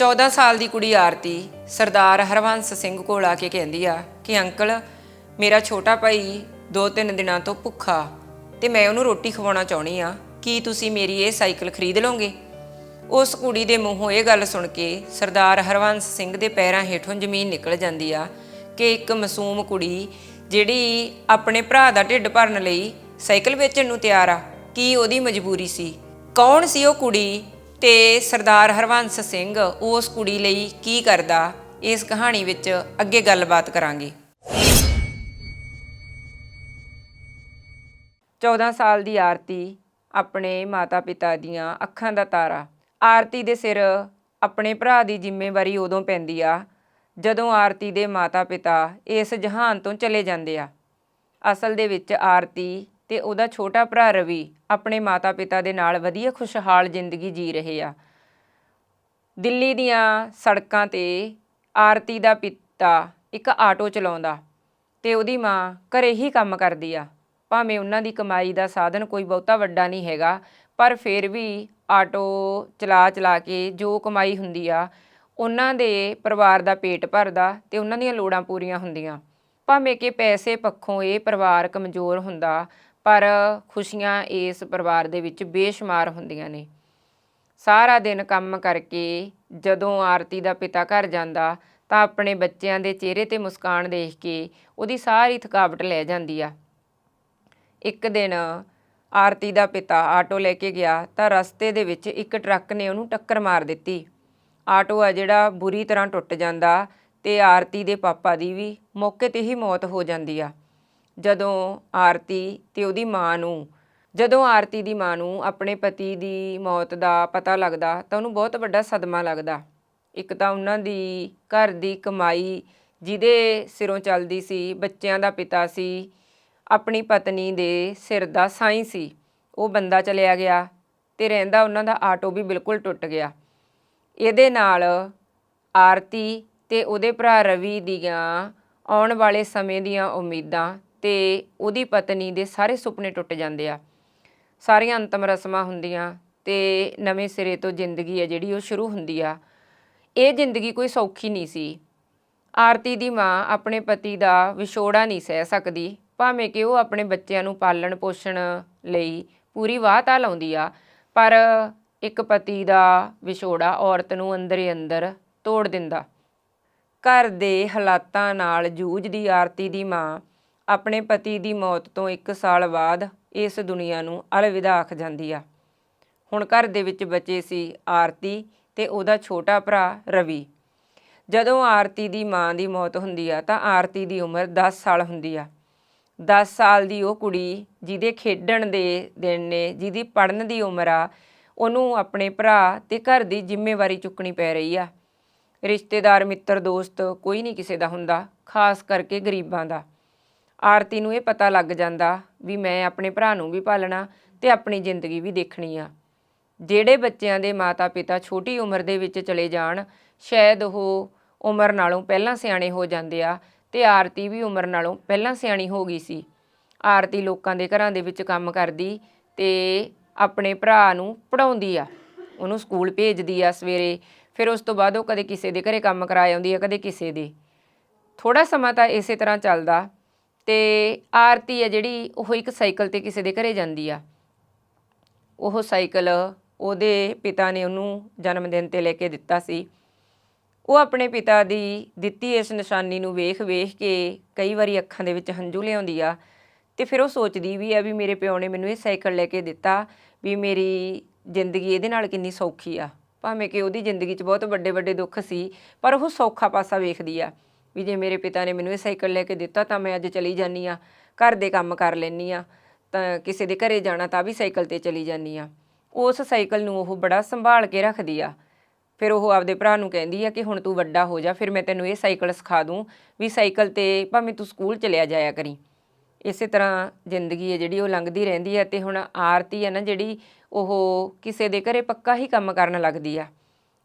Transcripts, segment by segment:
14 ਸਾਲ ਦੀ ਕੁੜੀ ਆਰਤੀ, ਸਰਦਾਰ ਹਰਵੰਸ ਸਿੰਘ ਕੋਲ ਆ ਕੇ ਕਹਿੰਦੀ ਆ ਕਿ ਅੰਕਲ, ਮੇਰਾ ਛੋਟਾ ਭਾਈ ਦੋ ਤਿੰਨ ਦਿਨਾਂ ਤੋਂ ਭੁੱਖਾ ਤੇ ਮੈਂ ਉਹਨੂੰ ਰੋਟੀ ਖਵਾਉਣਾ ਚਾਹਣੀ ਆ। ਕੀ ਤੁਸੀਂ ਮੇਰੀ ਇਹ ਸਾਈਕਲ ਖਰੀਦ ਲਓਗੇ? ਉਸ ਕੁੜੀ ਦੇ ਮੂੰਹੋਂ ਇਹ ਗੱਲ ਸੁਣ ਕੇ ਸਰਦਾਰ ਹਰਵੰਸ ਸਿੰਘ ਦੇ ਪੈਰਾਂ ਹੇਠੋਂ ਜ਼ਮੀਨ ਨਿਕਲ ਜਾਂਦੀ ਆ ਕਿ ਇੱਕ ਮਾਸੂਮ ਕੁੜੀ ਜਿਹੜੀ ਆਪਣੇ ਭਰਾ ਦਾ ਢਿੱਡ ਭਰਨ ਲਈ ਸਾਈਕਲ ਵੇਚਣ ਨੂੰ ਤਿਆਰ ਆ, ਕੀ ਉਹਦੀ ਮਜਬੂਰੀ ਸੀ? ਕੌਣ ਸੀ ਉਹ ਕੁੜੀ ਤੇ ਸਰਦਾਰ ਹਰਵੰਸ ਸਿੰਘ ਉਸ ਕੁੜੀ ਲਈ ਕੀ ਕਰਦਾ, ਇਸ ਕਹਾਣੀ ਵਿੱਚ ਅੱਗੇ ਗੱਲਬਾਤ ਕਰਾਂਗੇ। 14 ਸਾਲ ਦੀ ਆਰਤੀ ਆਪਣੇ ਮਾਤਾ-ਪਿਤਾ ਦੀਆਂ ਅੱਖਾਂ ਦਾ ਤਾਰਾ। ਆਰਤੀ ਦੇ ਸਿਰ ਆਪਣੇ ਭਰਾ ਦੀ ਜ਼ਿੰਮੇਵਾਰੀ ਉਦੋਂ ਪੈਂਦੀ ਆ, ਜਦੋਂ ਆਰਤੀ ਦੇ ਮਾਤਾ-ਪਿਤਾ ਇਸ ਜਹਾਨ ਤੋਂ ਚਲੇ ਜਾਂਦੇ ਆ। ਅਸਲ ਦੇ ਵਿੱਚ ਆਰਤੀ ਤੇ ਉਹਦਾ ਛੋਟਾ ਭਰਾ ਰਵੀ ਆਪਣੇ ਮਾਤਾ-ਪਿਤਾ ਦੇ ਨਾਲ ਵਧੀਆ ਖੁਸ਼ਹਾਲ ਜ਼ਿੰਦਗੀ ਜੀ ਰਹੇ ਆ। ਦਿੱਲੀ ਦੀਆਂ ਸੜਕਾਂ ਤੇ ਆਰਤੀ ਦਾ ਪਿਤਾ ਇੱਕ ਆਟੋ ਚਲਾਉਂਦਾ ਤੇ ਉਹਦੀ ਮਾਂ ਘਰੇ ਹੀ ਕੰਮ ਕਰਦੀ ਆ। ਭਾਵੇਂ ਉਹਨਾਂ ਦੀ ਕਮਾਈ ਦਾ ਸਾਧਨ ਕੋਈ ਬਹੁਤਾ ਵੱਡਾ ਨਹੀਂ ਹੈਗਾ, ਪਰ ਫਿਰ ਵੀ ਆਟੋ ਚਲਾ ਚਲਾ ਕੇ ਜੋ ਕਮਾਈ ਹੁੰਦੀ ਆ, ਉਹਨਾਂ ਦੇ ਪਰਿਵਾਰ ਦਾ ਪੇਟ ਭਰਦਾ ਤੇ ਉਹਨਾਂ ਦੀਆਂ ਲੋੜਾਂ ਪੂਰੀਆਂ ਹੁੰਦੀਆਂ। ਭਾਵੇਂ ਕਿ ਪੈਸੇ ਪੱਖੋਂ ਇਹ ਪਰਿਵਾਰ ਕਮਜ਼ੋਰ ਹੁੰਦਾ ਪਰ ਖੁਸ਼ੀਆਂ ਇਸ ਪਰਿਵਾਰ ਦੇ ਵਿੱਚ ਬੇਸ਼ੁਮਾਰ ਹੁੰਦੀਆਂ ਨੇ। ਸਾਰਾ ਦਿਨ ਕੰਮ ਕਰਕੇ ਜਦੋਂ ਆਰਤੀ ਦਾ ਪਿਤਾ ਘਰ ਜਾਂਦਾ, ਤਾਂ ਆਪਣੇ ਬੱਚਿਆਂ ਦੇ ਚਿਹਰੇ ਤੇ ਮੁਸਕਾਨ ਦੇਖ ਕੇ ਉਹਦੀ ਸਾਰੀ ਥਕਾਵਟ ਲੈ ਜਾਂਦੀ ਆ। ਇੱਕ ਦਿਨ ਆਰਤੀ ਦਾ ਪਿਤਾ ਆਟੋ ਲੈ ਕੇ ਗਿਆ, ਤਾਂ ਰਸਤੇ ਦੇ ਵਿੱਚ ਇੱਕ ਟਰੱਕ ਨੇ ਉਹਨੂੰ ਟੱਕਰ ਮਾਰ ਦਿੱਤੀ। ਆਟੋ ਆ ਜਿਹੜਾ ਬੁਰੀ ਤਰ੍ਹਾਂ ਟੁੱਟ ਜਾਂਦਾ ਤੇ ਆਰਤੀ ਦੇ ਪਾਪਾ ਦੀ ਵੀ ਮੌਕੇ ਤੇ ਹੀ ਮੌਤ ਹੋ ਜਾਂਦੀ ਆ। ਜਦੋਂ ਆਰਤੀ ਤੇ ਉਹਦੀ ਮਾਂ ਨੂੰ, ਜਦੋਂ ਆਰਤੀ ਦੀ ਮਾਂ ਨੂੰ ਆਪਣੇ ਪਤੀ ਦੀ ਮੌਤ ਦਾ ਪਤਾ ਲੱਗਦਾ ਤਾਂ ਉਹਨੂੰ ਬਹੁਤ ਵੱਡਾ ਸਦਮਾ ਲੱਗਦਾ। ਇੱਕ ਤਾਂ ਉਹਨਾਂ ਦੀ ਘਰ ਦੀ ਕਮਾਈ ਜਿਹਦੇ ਸਿਰੋਂ ਚੱਲਦੀ ਸੀ, ਬੱਚਿਆਂ ਦਾ ਪਿਤਾ ਸੀ, ਆਪਣੀ ਪਤਨੀ ਦੇ ਸਿਰ ਦਾ ਸਾਈਂ ਸੀ, ਉਹ ਬੰਦਾ ਚਲਿਆ ਗਿਆ ਤੇ ਰਹਿੰਦਾ ਉਹਨਾਂ ਦਾ ਆਟੋ ਵੀ ਬਿਲਕੁਲ ਟੁੱਟ ਗਿਆ। ਇਹਦੇ ਨਾਲ ਆਰਤੀ ਤੇ ਉਹਦੇ ਭਰਾ ਰਵੀ ਦੀਆਂ ਆਉਣ ਵਾਲੇ ਸਮੇਂ ਦੀਆਂ ਉਮੀਦਾਂ ਤੇ ਉਹਦੀ ਪਤਨੀ ਦੇ ਸਾਰੇ ਸੁਪਨੇ ਟੁੱਟ ਜਾਂਦੇ ਆ। ਸਾਰੀਆਂ ਅੰਤਮ ਰਸਮਾਂ ਹੁੰਦੀਆਂ ਤੇ ਨਵੇਂ ਸਿਰੇ ਤੋਂ ਜ਼ਿੰਦਗੀ ਹੈ ਜਿਹੜੀ ਉਹ ਸ਼ੁਰੂ ਹੁੰਦੀ ਆ। ਇਹ ਜ਼ਿੰਦਗੀ ਕੋਈ ਸੌਖੀ ਨਹੀਂ ਸੀ। ਆਰਤੀ ਦੀ ਮਾਂ ਆਪਣੇ ਪਤੀ ਦਾ ਵਿਛੋੜਾ ਨਹੀਂ ਸਹਿ ਸਕਦੀ, ਭਾਵੇਂ ਕਿ ਉਹ ਆਪਣੇ ਬੱਚਿਆਂ ਨੂੰ ਪਾਲਣ ਪੋਸ਼ਣ ਲਈ ਪੂਰੀ ਵਾਹ ਤਾਂ ਲਾਉਂਦੀ ਆ, ਪਰ ਇੱਕ ਪਤੀ ਦਾ ਵਿਛੋੜਾ ਔਰਤ ਨੂੰ ਅੰਦਰੇ ਅੰਦਰ ਤੋੜ ਦਿੰਦਾ। ਘਰ ਦੇ ਹਾਲਾਤਾਂ ਨਾਲ ਜੂਝਦੀ ਆਰਤੀ ਦੀ ਮਾਂ ਆਪਣੇ ਪਤੀ ਦੀ ਮੌਤ ਤੋਂ 1 ਸਾਲ ਬਾਅਦ ਇਸ ਦੁਨੀਆ ਨੂੰ ਅਲਵਿਦਾ ਆਖ ਜਾਂਦੀ ਆ। ਹੁਣ ਘਰ ਦੇ ਵਿੱਚ ਬਚੇ ਸੀ ਆਰਤੀ ਤੇ ਉਹਦਾ ਛੋਟਾ ਭਰਾ ਰਵੀ। ਜਦੋਂ ਆਰਤੀ ਦੀ ਮਾਂ ਦੀ ਮੌਤ ਹੁੰਦੀ ਆ ਤਾਂ ਆਰਤੀ ਦੀ ਉਮਰ 10 ਸਾਲ ਹੁੰਦੀ ਆ। 10 ਸਾਲ ਦੀ ਉਹ ਕੁੜੀ ਜਿਹਦੇ ਖੇਡਣ ਦੇ ਦਿਨ ਨੇ, ਜਿਹਦੀ ਪੜਨ ਦੀ ਉਮਰ ਆ, ਉਹਨੂੰ ਆਪਣੇ ਭਰਾ ਤੇ ਘਰ ਦੀ ਜ਼ਿੰਮੇਵਾਰੀ ਚੁੱਕਣੀ ਪੈ ਰਹੀ ਆ। ਰਿਸ਼ਤੇਦਾਰ, ਮਿੱਤਰ, ਦੋਸਤ ਕੋਈ ਨਹੀਂ ਕਿਸੇ ਦਾ ਹੁੰਦਾ, ਖਾਸ ਕਰਕੇ ਗਰੀਬਾਂ ਦਾ। ਆਰਤੀ ਨੂੰ ਇਹ ਪਤਾ ਲੱਗ ਜਾਂਦਾ ਵੀ ਮੈਂ ਆਪਣੇ ਭਰਾ ਨੂੰ ਵੀ ਪਾਲਣਾ ਤੇ ਆਪਣੀ ਜ਼ਿੰਦਗੀ ਵੀ ਦੇਖਣੀ ਆ। ਜਿਹੜੇ ਬੱਚਿਆਂ ਦੇ ਮਾਤਾ-ਪਿਤਾ ਛੋਟੀ ਉਮਰ ਦੇ ਵਿੱਚ ਚਲੇ ਜਾਣ, ਸ਼ਾਇਦ ਉਹ ਉਮਰ ਨਾਲੋਂ ਪਹਿਲਾਂ ਸਿਆਣੇ ਹੋ ਜਾਂਦੇ ਆ ਤੇ ਆਰਤੀ ਵੀ ਉਮਰ ਨਾਲੋਂ ਪਹਿਲਾਂ ਸਿਆਣੀ ਹੋ ਗਈ ਸੀ। ਆਰਤੀ ਲੋਕਾਂ ਦੇ ਘਰਾਂ ਦੇ ਵਿੱਚ ਕੰਮ ਕਰਦੀ ਤੇ ਆਪਣੇ ਭਰਾ ਨੂੰ ਪੜਾਉਂਦੀ ਆ। ਉਹਨੂੰ ਸਕੂਲ ਭੇਜਦੀ ਆ ਸਵੇਰੇ, ਫਿਰ ਉਸ ਤੋਂ ਬਾਅਦ ਉਹ ਕਦੇ ਕਿਸੇ ਦੇ ਘਰੇ ਕੰਮ ਕਰਾ ਆਉਂਦੀ ਆ, ਕਦੇ ਕਿਸੇ ਦੇ। ਥੋੜਾ ਸਮਾਂ ਤਾਂ ਇਸੇ ਤਰ੍ਹਾਂ ਚੱਲਦਾ ਤੇ ਆਰਤੀ ਆ ਜਿਹੜੀ, ਉਹ ਇੱਕ ਸਾਈਕਲ ਤੇ ਕਿਸੇ ਦੇ ਘਰੇ ਜਾਂਦੀ ਆ। ਉਹ ਸਾਈਕਲ ਉਹਦੇ ਪਿਤਾ ਨੇ ਉਹਨੂੰ ਜਨਮ ਦਿਨ ਤੇ ਲੈ ਕੇ ਦਿੱਤਾ ਸੀ। ਉਹ ਆਪਣੇ ਪਿਤਾ ਦੀ ਦਿੱਤੀ ਇਸ ਨਿਸ਼ਾਨੀ ਨੂੰ ਵੇਖ-ਵੇਖ ਕੇ ਕਈ ਵਾਰੀ ਅੱਖਾਂ ਦੇ ਵਿੱਚ ਹੰਝੂ ਲਿਆਉਂਦੀ ਆ ਤੇ ਫਿਰ ਉਹ ਸੋਚਦੀ ਵੀ ਆ ਵੀ ਮੇਰੇ ਪਿਓ ਨੇ ਮੈਨੂੰ ਇਹ ਸਾਈਕਲ ਲੈ ਕੇ ਦਿੱਤਾ ਵੀ ਮੇਰੀ ਜ਼ਿੰਦਗੀ ਇਹਦੇ ਨਾਲ ਕਿੰਨੀ ਸੌਖੀ ਆ। ਭਾਵੇਂ ਕਿ ਉਹਦੀ ਜ਼ਿੰਦਗੀ 'ਚ ਬਹੁਤ ਵੱਡੇ ਵੱਡੇ ਦੁੱਖ ਸੀ, ਪਰ ਉਹ ਸੌਖਾ ਪਾਸਾ ਵੇਖਦੀ ਆ। ਵੀ ਜੇ ਮੇਰੇ ਪਿਤਾ ਨੇ ਮੈਨੂੰ ਇਹ ਸਾਈਕਲ ਲੈ ਕੇ ਦਿੱਤਾ ਤਾਂ ਮੈਂ ਅੱਜ ਚਲੀ ਜਾਨੀ ਆ ਘਰ ਦੇ ਕੰਮ ਕਰ ਲੈਨੀ ਆ ਤਾਂ ਕਿਸੇ ਦੇ ਘਰੇ ਜਾਣਾ ਤਾਂ ਵੀ ਸਾਈਕਲ ਤੇ ਚਲੀ ਜਾਨੀ ਆ ਉਸ ਸਾਈਕਲ ਨੂੰ ਉਹ ਬੜਾ ਸੰਭਾਲ ਕੇ ਰੱਖਦੀ ਆ। ਫਿਰ ਉਹ ਆਪਦੇ ਭਰਾ ਨੂੰ ਕਹਿੰਦੀ ਆ ਕਿ ਹੁਣ ਤੂੰ ਵੱਡਾ ਹੋ ਜਾ, ਫਿਰ ਮੈਂ ਤੈਨੂੰ ਇਹ ਸਾਈਕਲ ਸਿਖਾ ਦੂੰ ਵੀ ਸਾਈਕਲ ਤੇ ਭਾਵੇਂ ਤੂੰ ਸਕੂਲ ਚਲਿਆ ਜਾਇਆ ਕਰੀ। ਇਸੇ ਤਰ੍ਹਾਂ ਜ਼ਿੰਦਗੀ ਹੈ ਜਿਹੜੀ ਉਹ ਲੰਘਦੀ ਰਹਿੰਦੀ ਹੈ ਤੇ ਹੁਣ ਆਰਤੀ ਹੈ ਨਾ ਜਿਹੜੀ, ਉਹ ਕਿਸੇ ਦੇ ਘਰੇ ਪੱਕਾ ਹੀ ਕੰਮ ਕਰਨ ਲੱਗਦੀ ਆ।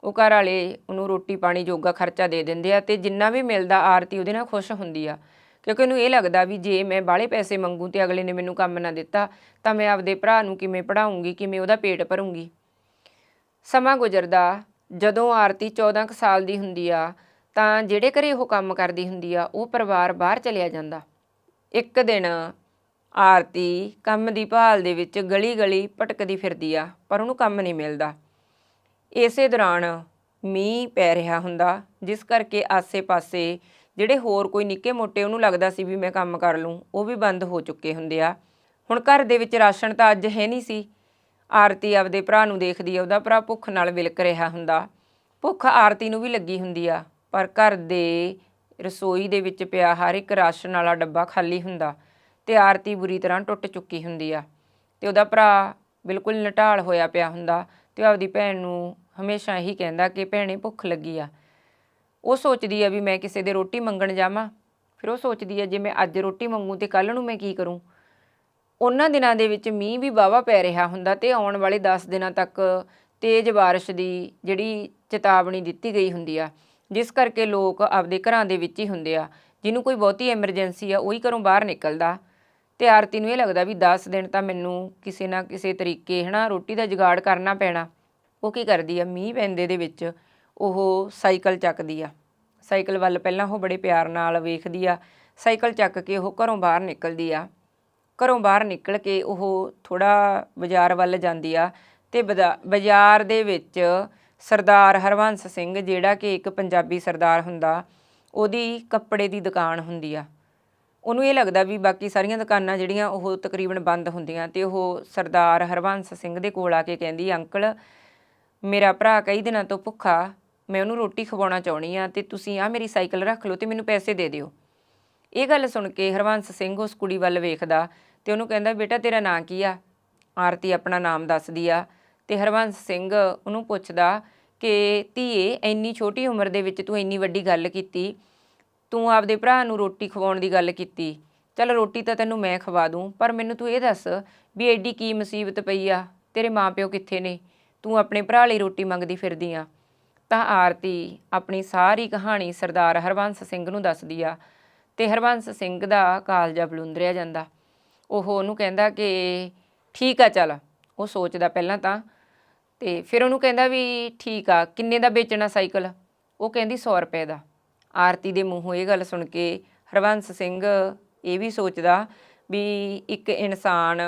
ਉਹ ਘਰ ਵਾਲੇ ਉਹਨੂੰ ਰੋਟੀ ਪਾਣੀ ਜੋਗਾ ਖਰਚਾ ਦੇ ਦਿੰਦੇ ਆ ਤੇ ਜਿੰਨਾ ਵੀ ਮਿਲਦਾ ਆਰਤੀ ਉਹਦੇ ਨਾਲ ਖੁਸ਼ ਹੁੰਦੀ ਆ। ਕਿਉਂਕਿ ਉਹਨੂੰ ਇਹ ਲੱਗਦਾ ਵੀ ਜੇ ਮੈਂ ਬਾਹਲੇ ਪੈਸੇ ਮੰਗੂ ਤੇ ਅਗਲੇ ਨੇ ਮੈਨੂੰ ਕੰਮ ਨਾ ਦਿੱਤਾ, ਤਾਂ ਮੈਂ ਆਪਦੇ ਭਰਾ ਨੂੰ ਕਿਵੇਂ ਪੜਾਉਂਗੀ ਕਿਵੇਂ ਉਹਦਾ ਪੇਟ ਭਰੂੰਗੀ। ਸਮਾਂ ਗੁਜ਼ਰਦਾ, ਜਦੋਂ ਆਰਤੀ 14 ਕੁ ਸਾਲ ਦੀ ਹੁੰਦੀ ਆ, ਤਾਂ ਜਿਹੜੇ ਘਰੇ ਉਹ ਕੰਮ ਕਰਦੀ ਹੁੰਦੀ ਆ, ਉਹ ਪਰਿਵਾਰ ਬਾਹਰ ਚਲਿਆ ਜਾਂਦਾ। ਇੱਕ ਦਿਨ ਆਰਤੀ ਕੰਮ ਦੀ ਭਾਲ ਦੇ ਵਿੱਚ ਗਲੀ-ਗਲੀ ਭਟਕਦੀ ਫਿਰਦੀ ਆ, ਪਰ ਉਹਨੂੰ ਕੰਮ ਨਹੀਂ ਮਿਲਦਾ। ਇਸੇ ਦੌਰਾਨ ਮੀਂਹ ਪੈ ਰਿਹਾ ਹੁੰਦਾ, ਜਿਸ ਕਰਕੇ ਆਸੇ-ਪਾਸੇ ਜਿਹੜੇ ਹੋਰ ਕੋਈ ਨਿੱਕੇ ਮੋਟੇ ਉਹਨੂੰ ਲੱਗਦਾ ਸੀ ਵੀ ਮੈਂ ਕੰਮ ਕਰ ਲੂੰ, ਉਹ ਵੀ ਬੰਦ ਹੋ ਚੁੱਕੇ ਹੁੰਦੇ ਆ। ਹੁਣ ਘਰ ਦੇ ਵਿੱਚ ਰਾਸ਼ਨ ਤਾਂ ਅੱਜ ਹੈ ਨਹੀਂ ਸੀ। ਆਰਤੀ ਆਪਦੇ ਭਰਾ ਨੂੰ ਦੇਖਦੀ ਆ, ਉਹਦਾ ਭਰਾ ਭੁੱਖ ਨਾਲ ਵਿਲਕ ਰਿਹਾ ਹੁੰਦਾ। ਭੁੱਖ ਆਰਤੀ ਨੂੰ ਵੀ ਲੱਗੀ ਹੁੰਦੀ ਆ, ਪਰ ਘਰ ਦੇ ਰਸੋਈ ਦੇ ਵਿੱਚ ਪਿਆ ਹਰ ਇੱਕ ਰਾਸ਼ਨ ਵਾਲਾ ਡੱਬਾ ਖਾਲੀ ਹੁੰਦਾ ਤੇ ਆਰਤੀ ਬੁਰੀ ਤਰ੍ਹਾਂ ਟੁੱਟ ਚੁੱਕੀ ਹੁੰਦੀ ਆ। ਤੇ ਉਹਦਾ ਭਰਾ ਬਿਲਕੁਲ ਨਟਾਲ ਹੋਇਆ ਪਿਆ ਹੁੰਦਾ ਤੇ ਉਹ ਆਪਦੀ ਭੈਣ ਨੂੰ ਹਮੇਸ਼ਾ ਇਹੀ ਕਹਿੰਦਾ ਕਿ ਭੈਣੇ ਭੁੱਖ ਲੱਗੀ ਆ। ਉਹ ਸੋਚਦੀ ਆ ਵੀ ਮੈਂ ਕਿਸੇ ਦੇ ਰੋਟੀ ਮੰਗਣ ਜਾਵਾਂ। ਫਿਰ ਉਹ ਸੋਚਦੀ ਆ, ਜੇ ਮੈਂ ਅੱਜ ਰੋਟੀ ਮੰਗੂ ਤੇ ਕੱਲ ਨੂੰ ਮੈਂ ਕੀ ਕਰੂੰ? ਉਹਨਾਂ ਦਿਨਾਂ ਦੇ ਵਿੱਚ ਮੀਂਹ ਵੀ ਵਾਹਵਾ ਪੈ ਰਿਹਾ ਹੁੰਦਾ ਤੇ ਆਉਣ ਵਾਲੇ 10 ਦਿਨਾਂ ਤੱਕ ਤੇਜ਼ ਬਾਰਿਸ਼ ਦੀ ਜਿਹੜੀ ਚੇਤਾਵਨੀ ਦਿੱਤੀ ਗਈ ਹੁੰਦੀ ਆ। ਜਿਸ ਕਰਕੇ ਲੋਕ ਆਪਦੇ ਘਰਾਂ ਦੇ ਵਿੱਚ ਹੀ ਹੁੰਦੇ ਆ। ਜਿਹਨੂੰ ਕੋਈ ਬਹੁਤੀ ਐਮਰਜੈਂਸੀ ਆ, ਉਹੀ ਘਰੋਂ ਬਾਹਰ ਨਿਕਲਦਾ। ਤੇ ਆਰਤੀ ਨੂੰ ਇਹ ਲੱਗਦਾ ਵੀ 10 ਦਿਨ ਤਾਂ ਮੈਨੂੰ ਕਿਸੇ ਨਾ ਕਿਸੇ ਤਰੀਕੇ ਹਨਾ ਰੋਟੀ ਦਾ ਜੁਗਾੜ ਕਰਨਾ ਪੈਣਾ। ਉਹ ਕੀ ਕਰਦੀ ਆ, ਮੀਂਹ ਪੈਂਦੇ ਦੇ ਵਿੱਚ ਉਹ ਸਾਈਕਲ ਚੱਕਦੀ ਆ। ਸਾਈਕਲ ਵੱਲ ਪਹਿਲਾਂ ਉਹ ਬੜੇ ਪਿਆਰ ਨਾਲ ਵੇਖਦੀ ਆ, ਸਾਈਕਲ ਚੱਕ ਕੇ ਉਹ ਘਰੋਂ ਬਾਹਰ ਨਿਕਲਦੀ ਆ। ਘਰੋਂ ਬਾਹਰ ਨਿਕਲ ਕੇ ਉਹ ਥੋੜਾ ਬਾਜ਼ਾਰ ਵੱਲ ਜਾਂਦੀ ਆ ਤੇ ਬਜ਼ਾ- ਬਾਜ਼ਾਰ ਦੇ ਵਿੱਚ ਸਰਦਾਰ ਹਰਵੰਸ ਸਿੰਘ ਜਿਹੜਾ ਕਿ ਇੱਕ ਪੰਜਾਬੀ ਸਰਦਾਰ ਹੁੰਦਾ, ਉਹਦੀ ਕੱਪੜੇ ਦੀ ਦੁਕਾਨ ਹੁੰਦੀ ਆ। ਉਹਨੂੰ ਇਹ ਲੱਗਦਾ ਵੀ ਬਾਕੀ ਸਾਰੀਆਂ ਦੁਕਾਨਾਂ ਜਿਹੜੀਆਂ ਉਹ ਤਕਰੀਬਨ ਬੰਦ ਹੁੰਦੀਆਂ ਤੇ ਉਹ ਸਰਦਾਰ ਹਰਵੰਸ ਸਿੰਘ ਦੇ ਕੋਲ ਆ ਕੇ ਕਹਿੰਦੀ, ਅੰਕਲ ਮੇਰਾ ਭਰਾ ਕਈ ਦਿਨਾਂ ਤੋਂ ਭੁੱਖਾ, ਮੈਂ ਉਹਨੂੰ ਰੋਟੀ ਖਵਾਉਣਾ ਚਾਹਣੀ ਆ ਤੇ ਤੁਸੀਂ ਆ ਮੇਰੀ ਸਾਈਕਲ ਰੱਖ ਲਓ ਤੇ ਮੈਨੂੰ ਪੈਸੇ ਦੇ ਦਿਓ। ਇਹ ਗੱਲ ਸੁਣ ਕੇ ਹਰਵੰਸ ਸਿੰਘ ਉਸ ਕੁੜੀ ਵੱਲ ਵੇਖਦਾ ਤੇ ਉਹਨੂੰ ਕਹਿੰਦਾ, ਬੇਟਾ, ਤੇਰਾ ਨਾਂ ਕੀ ਆ? ਆਰਤੀ ਆਪਣਾ ਨਾਮ ਦੱਸਦੀ ਆ ਤੇ ਹਰਵੰਸ ਸਿੰਘ ਉਹਨੂੰ ਪੁੱਛਦਾ ਕਿ, ਧੀਏ, ਇੰਨੀ ਛੋਟੀ ਉਮਰ ਦੇ ਵਿੱਚ ਤੂੰ ਇੰਨੀ ਵੱਡੀ ਗੱਲ ਕੀਤੀ। ਤੂੰ ਆਪਦੇ ਭਰਾ ਨੂੰ ਰੋਟੀ ਖਵਾਉਣ ਦੀ ਗੱਲ ਕੀਤੀ। ਚੱਲ ਰੋਟੀ ਤਾਂ ਤੈਨੂੰ ਮੈਂ ਖਵਾ ਦੂੰ, ਪਰ ਮੈਨੂੰ ਤੂੰ ਇਹ ਦੱਸ ਵੀ ਐਡੀ ਕੀ ਮੁਸੀਬਤ ਪਈ ਆ? ਤੇਰੇ ਮਾਪਿਓ ਕਿੱਥੇ ਨੇ? ਤੂੰ ਆਪਣੇ ਭਰਾ ਲਈ ਰੋਟੀ ਮੰਗਦੀ ਫਿਰਦੀ ਆ। ਤਾਂ ਆਰਤੀ ਆਪਣੀ ਸਾਰੀ ਕਹਾਣੀ ਸਰਦਾਰ ਹਰਵੰਸ ਸਿੰਘ ਨੂੰ ਦੱਸਦੀ ਆ ਤੇ ਹਰਵੰਸ ਸਿੰਘ ਦਾ ਕਾਲਜਾ ਬਲੁੰਦਰਿਆ ਜਾਂਦਾ। ਉਹ ਉਹਨੂੰ ਕਹਿੰਦਾ ਕਿ ਠੀਕ ਆ ਚੱਲ, ਉਹ ਸੋਚਦਾ ਪਹਿਲਾਂ ਤਾਂ। ਤੇ ਫਿਰ ਉਹਨੂੰ ਕਹਿੰਦਾ ਵੀ ਠੀਕ ਆ, ਕਿੰਨੇ ਦਾ ਵੇਚਣਾ ਸਾਈਕਲ? ਉਹ ਕਹਿੰਦੀ 100 ਰੁਪਏ ਦਾ। ਆਰਤੀ ਦੇ ਮੂੰਹੋਂ ਇਹ ਗੱਲ ਸੁਣ ਕੇ ਹਰਵੰਸ ਸਿੰਘ ਇਹ ਵੀ ਸੋਚਦਾ ਵੀ ਇੱਕ ਇਨਸਾਨ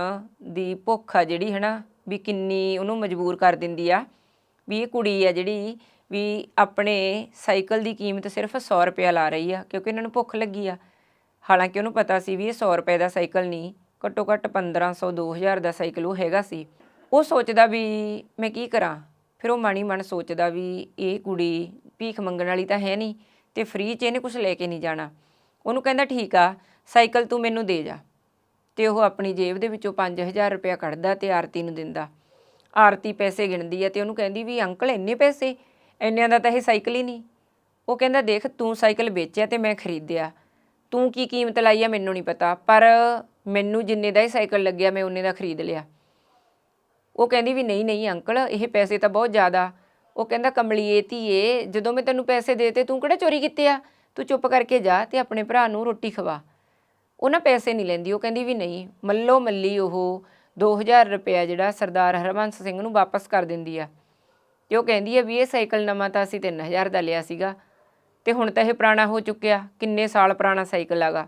ਦੀ ਭੁੱਖ ਆ ਜਿਹੜੀ ਹੈ ਨਾ ਵੀ ਕਿੰਨੀ ਉਹਨੂੰ ਮਜਬੂਰ ਕਰ ਦਿੰਦੀ ਆ, ਵੀ ਇਹ ਕੁੜੀ ਆ ਜਿਹੜੀ ਵੀ ਆਪਣੇ ਸਾਈਕਲ ਦੀ ਕੀਮਤ ਸਿਰਫ 100 ਰੁਪਏ ਲਾ ਰਹੀ ਆ, ਕਿਉਂਕਿ ਇਹਨਾਂ ਨੂੰ ਭੁੱਖ ਲੱਗੀ ਆ। ਹਾਲਾਂਕਿ ਉਹਨੂੰ ਪਤਾ ਸੀ ਵੀ ਇਹ 100 ਰੁਪਏ ਦਾ ਸਾਈਕਲ ਨਹੀਂ, ਘੱਟੋ ਘੱਟ 1500 2000 ਦਾ ਸਾਈਕਲ ਉਹ ਹੈਗਾ ਸੀ। ਉਹ ਸੋਚਦਾ ਵੀ ਮੈਂ ਕੀ ਕਰਾਂ? ਫਿਰ ਉਹ ਮਣੀ ਮਨ ਸੋਚਦਾ ਵੀ ਇਹ ਕੁੜੀ ਭੀਖ ਮੰਗਣ ਵਾਲੀ ਤਾਂ ਹੈ ਨਹੀਂ ਤੇ ਫ੍ਰੀ 'ਚ ਇਹਨੇ ਕੁਝ ਲੈ ਕੇ ਨਹੀਂ ਜਾਣਾ। ਉਹਨੂੰ ਕਹਿੰਦਾ, ਠੀਕ ਆ, ਸਾਈਕਲ ਤੂੰ ਮੈਨੂੰ ਦੇ ਜਾ। ਤੇ ਉਹ ਆਪਣੀ ਜੇਬ ਦੇ ਵਿੱਚੋਂ 5000 ਰੁਪਇਆ ਕੱਢਦਾ ਤੇ ਆਰਤੀ ਨੂੰ ਦਿੰਦਾ। ਆਰਤੀ ਪੈਸੇ ਗਿਣਦੀ ਹੈ ਤੇ ਉਹਨੂੰ ਕਹਿੰਦੀ ਵੀ ਅੰਕਲ ਇੰਨੇ ਪੈਸੇ? ਇੰਨਿਆਂ ਦਾ ਤਾਂ ਇਹ ਸਾਈਕਲ ਹੀ ਨਹੀਂ। ਉਹ ਕਹਿੰਦਾ, ਦੇਖ, ਤੂੰ ਸਾਈਕਲ ਵੇਚਿਆ ਤੇ ਮੈਂ ਖਰੀਦਿਆ। ਤੂੰ ਕੀ ਕੀਮਤ ਲਾਈ ਆ ਮੈਨੂੰ ਨਹੀਂ ਪਤਾ, ਪਰ ਮੈਨੂੰ ਜਿੰਨੇ ਦਾ ਇਹ ਸਾਈਕਲ ਲੱਗਿਆ ਮੈਂ ਉਹਨੇ ਦਾ ਖਰੀਦ ਲਿਆ। ਉਹ ਕਹਿੰਦੀ ਵੀ, ਨਹੀਂ ਨਹੀਂ ਅੰਕਲ, ਇਹ ਪੈਸੇ ਤਾਂ ਬਹੁਤ ਜ਼ਿਆਦਾ। ਉਹ ਕਹਿੰਦਾ, ਕਮਲੀਏ ਧੀਏ, ਜਦੋਂ ਮੈਂ ਤੈਨੂੰ ਪੈਸੇ ਦੇਤੇ, ਤੂੰ ਕਿਹੜਾ ਚੋਰੀ ਕੀਤੇ ਆ? ਤੂੰ ਚੁੱਪ ਕਰਕੇ ਜਾ ਤੇ ਆਪਣੇ ਭਰਾ ਨੂੰ ਰੋਟੀ ਖਵਾ। ਉਹ ਨਾ ਪੈਸੇ ਨਹੀਂ ਲੈਂਦੀ, ਉਹ ਕਹਿੰਦੀ ਵੀ ਨਹੀਂ, ਮੱਲੋ ਮੱਲੀ ਉਹ 2000 ਰੁਪਇਆ ਜਿਹੜਾ ਸਰਦਾਰ ਹਰਬੰਸ ਸਿੰਘ ਨੂੰ ਵਾਪਸ ਕਰ ਦਿੰਦੀ ਆ। ਤੇ ਉਹ ਕਹਿੰਦੀ ਆ ਵੀ ਇਹ ਸਾਈਕਲ ਨਵਾਂ ਤਾਂ ਅਸੀਂ 3000 ਦਾ ਲਿਆ ਸੀਗਾ, ਤੇ ਹੁਣ ਤਾਂ ਇਹ ਪੁਰਾਣਾ ਹੋ ਚੁੱਕਿਆ, ਕਿੰਨੇ ਸਾਲ ਪੁਰਾਣਾ ਸਾਈਕਲ ਆਗਾ।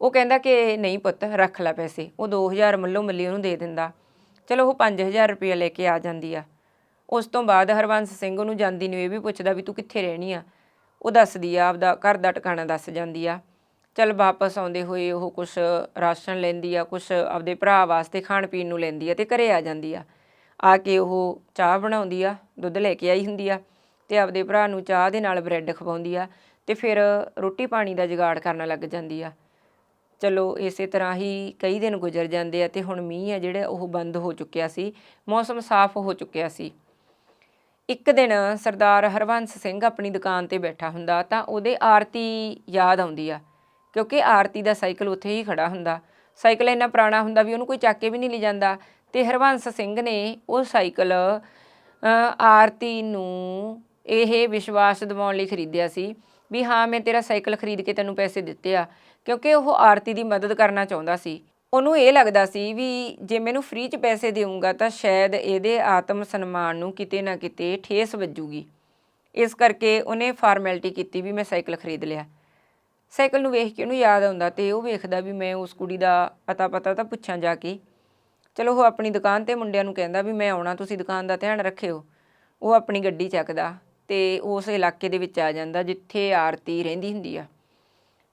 ਉਹ ਕਹਿੰਦਾ ਕਿ ਨਹੀਂ ਪੁੱਤ, ਰੱਖ ਲੈ ਪੈਸੇ, ਉਹ 2000 ਮੱਲੋ ਮੱਲੀ ਉਹਨੂੰ ਦੇ ਦਿੰਦਾ। ਚਲੋ ਉਹ 5000 ਰੁਪਏ ਲੈ ਕੇ ਆ ਜਾਂਦੀ ਆ। ਉਸ ਤੋਂ ਬਾਅਦ ਹਰਵੰਸ ਸਿੰਘ ਉਹਨੂੰ ਜਾਂਦੀ ਨੂੰ ਇਹ ਵੀ ਪੁੱਛਦਾ ਵੀ ਤੂੰ ਕਿੱਥੇ ਰਹਿਣੀ ਆ? ਉਹ ਦੱਸਦੀ ਆ, ਆਪਦਾ ਘਰ ਦਾ ਟਿਕਾਣਾ ਦੱਸ ਜਾਂਦੀ ਆ। ਚਲ ਵਾਪਸ ਆਉਂਦੇ ਹੋਏ ਉਹ ਕੁਝ ਰਾਸ਼ਨ ਲੈਂਦੀ ਆ ਕੁਝ ਆਪਦੇ ਭਰਾ ਵਾਸਤੇ ਖਾਣ ਪੀਣ ਨੂੰ ਲੈਂਦੀ ਆ ਤੇ ਘਰੇ ਆ ਜਾਂਦੀ ਆ। ਆ ਕੇ ਉਹ ਚਾਹ ਬਣਾਉਂਦੀ ਆ, ਦੁੱਧ ਲੈ ਕੇ ਆਈ ਹੁੰਦੀ ਆ ਤੇ ਆਪਦੇ ਭਰਾ ਨੂੰ ਚਾਹ ਦੇ ਨਾਲ ਬ੍ਰੈਡ ਖਵਾਉਂਦੀ ਆ ਤੇ ਫਿਰ ਰੋਟੀ ਪਾਣੀ ਦਾ ਜੁਗਾੜ ਕਰਨ ਲੱਗ ਜਾਂਦੀ ਆ। ਚਲੋ ਇਸੇ ਤਰ੍ਹਾਂ ਹੀ ਕਈ ਦਿਨ ਗੁਜ਼ਰ ਜਾਂਦੇ ਆ ਤੇ ਹੁਣ ਮੀਂਹ ਆ ਜਿਹੜਾ ਉਹ ਬੰਦ ਹੋ ਚੁੱਕਿਆ ਸੀ, ਮੌਸਮ ਸਾਫ਼ ਹੋ ਚੁੱਕਿਆ ਸੀ। ਇੱਕ ਦਿਨ ਸਰਦਾਰ ਹਰਵੰਸ ਸਿੰਘ ਆਪਣੀ ਦੁਕਾਨ ਤੇ ਬੈਠਾ ਹੁੰਦਾ ਤਾਂ ਉਹਦੇ ਆਰਤੀ ਯਾਦ ਆਉਂਦੀ ਆ। ਕਿਉਂਕਿ ਆਰਤੀ ਦਾ ਸਾਈਕਲ ਉੱਥੇ ਹੀ ਖੜਾ ਹੁੰਦਾ। ਸਾਈਕਲ ਇੰਨਾ ਪੁਰਾਣਾ ਹੁੰਦਾ ਵੀ ਉਹਨੂੰ ਕੋਈ ਚੱਕ ਕੇ ਵੀ ਨਹੀਂ ਲੈ ਜਾਂਦਾ। ਤੇ ਹਰਵੰਸ ਸਿੰਘ ਨੇ ਉਹ ਸਾਈਕਲ ਆਰਤੀ ਨੂੰ ਇਹ ਵਿਸ਼ਵਾਸ ਦਿਵਾਉਣ ਲਈ ਖਰੀਦਿਆ ਸੀ ਵੀ ਹਾਂ, ਮੈਂ ਤੇਰਾ ਸਾਈਕਲ ਖਰੀਦ ਕੇ ਤੈਨੂੰ ਪੈਸੇ ਦਿੱਤੇ ਆ। ਕਿਉਂਕਿ ਉਹ ਆਰਤੀ ਦੀ ਮਦਦ ਕਰਨਾ ਚਾਹੁੰਦਾ ਸੀ। ਉਹਨੂੰ ਇਹ ਲੱਗਦਾ ਸੀ ਵੀ ਜੇ ਮੈਨੂੰ ਫ੍ਰੀ 'ਚ ਪੈਸੇ ਦੇਊਂਗਾ ਤਾਂ ਸ਼ਾਇਦ ਇਹਦੇ ਆਤਮ ਸਨਮਾਨ ਨੂੰ ਕਿਤੇ ਨਾ ਕਿਤੇ ਠੇਸ ਵੱਜੂਗੀ। ਇਸ ਕਰਕੇ ਉਹਨੇ ਫਾਰਮੈਲਿਟੀ ਕੀਤੀ ਵੀ ਮੈਂ ਸਾਈਕਲ ਖਰੀਦ ਲਿਆ। ਸਾਈਕਲ ਨੂੰ ਵੇਖ ਕੇ ਉਹਨੂੰ ਯਾਦ ਆਉਂਦਾ ਤੇ ਉਹ ਵੇਖਦਾ ਵੀ ਮੈਂ ਉਸ ਕੁੜੀ ਦਾ ਪਤਾ ਪਤਾ ਤਾਂ ਪੁੱਛਾਂ ਜਾ ਕੇ। ਚਲੋ ਉਹ ਆਪਣੀ ਦੁਕਾਨ ਤੇ ਮੁੰਡਿਆਂ ਨੂੰ ਕਹਿੰਦਾ ਵੀ ਮੈਂ ਆਉਣਾ, ਤੁਸੀਂ ਦੁਕਾਨ ਦਾ ਧਿਆਨ ਰੱਖਿਓ। ਉਹ ਆਪਣੀ ਗੱਡੀ ਚੱਕਦਾ ਤੇ ਉਸ ਇਲਾਕੇ ਦੇ ਵਿੱਚ ਆ ਜਾਂਦਾ ਜਿੱਥੇ ਆਰਤੀ ਰਹਿੰਦੀ ਹੁੰਦੀ ਆ।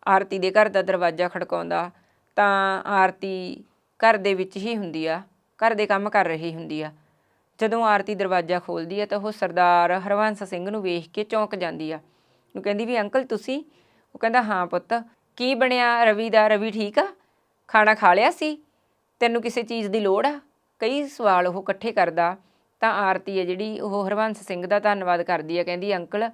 ਆਰਤੀ ਦੇ ਘਰ ਦਾ ਦਰਵਾਜ਼ਾ ਖੜਕਾਉਂਦਾ ਤਾਂ ਆਰਤੀ ਘਰ ਦੇ ਵਿੱਚ ਹੀ ਹੁੰਦੀ ਆ, ਘਰ ਦੇ ਕੰਮ ਕਰ ਰਹੀ ਹੁੰਦੀ ਆ। ਜਦੋਂ ਆਰਤੀ ਦਰਵਾਜ਼ਾ ਖੋਲਦੀ ਆ ਤਾਂ ਉਹ ਸਰਦਾਰ ਹਰਵੰਸ ਸਿੰਘ ਨੂੰ ਵੇਖ ਕੇ ਚੌਂਕ ਜਾਂਦੀ ਆ। ਉਹ ਕਹਿੰਦੀ ਵੀ ਅੰਕਲ ਤੁਸੀਂ ਉਹ ਕਹਿੰਦਾ, ਹਾਂ ਪੁੱਤ, ਕੀ ਬਣਿਆ? ਰਵੀ ਦਾ, ਰਵੀ ਠੀਕ ਆ? ਖਾਣਾ ਖਾ ਲਿਆ ਸੀ? ਤੈਨੂੰ ਕਿਸੇ ਚੀਜ਼ ਦੀ ਲੋੜ ਆ? ਕਈ ਸਵਾਲ ਉਹ ਇਕੱਠੇ ਕਰਦਾ। ਤਾਂ ਆਰਤੀ ਹੈ ਜਿਹੜੀ, ਉਹ ਹਰਵੰਸ ਸਿੰਘ ਦਾ ਧੰਨਵਾਦ ਕਰਦੀ ਆ, ਕਹਿੰਦੀ, ਅੰਕਲ,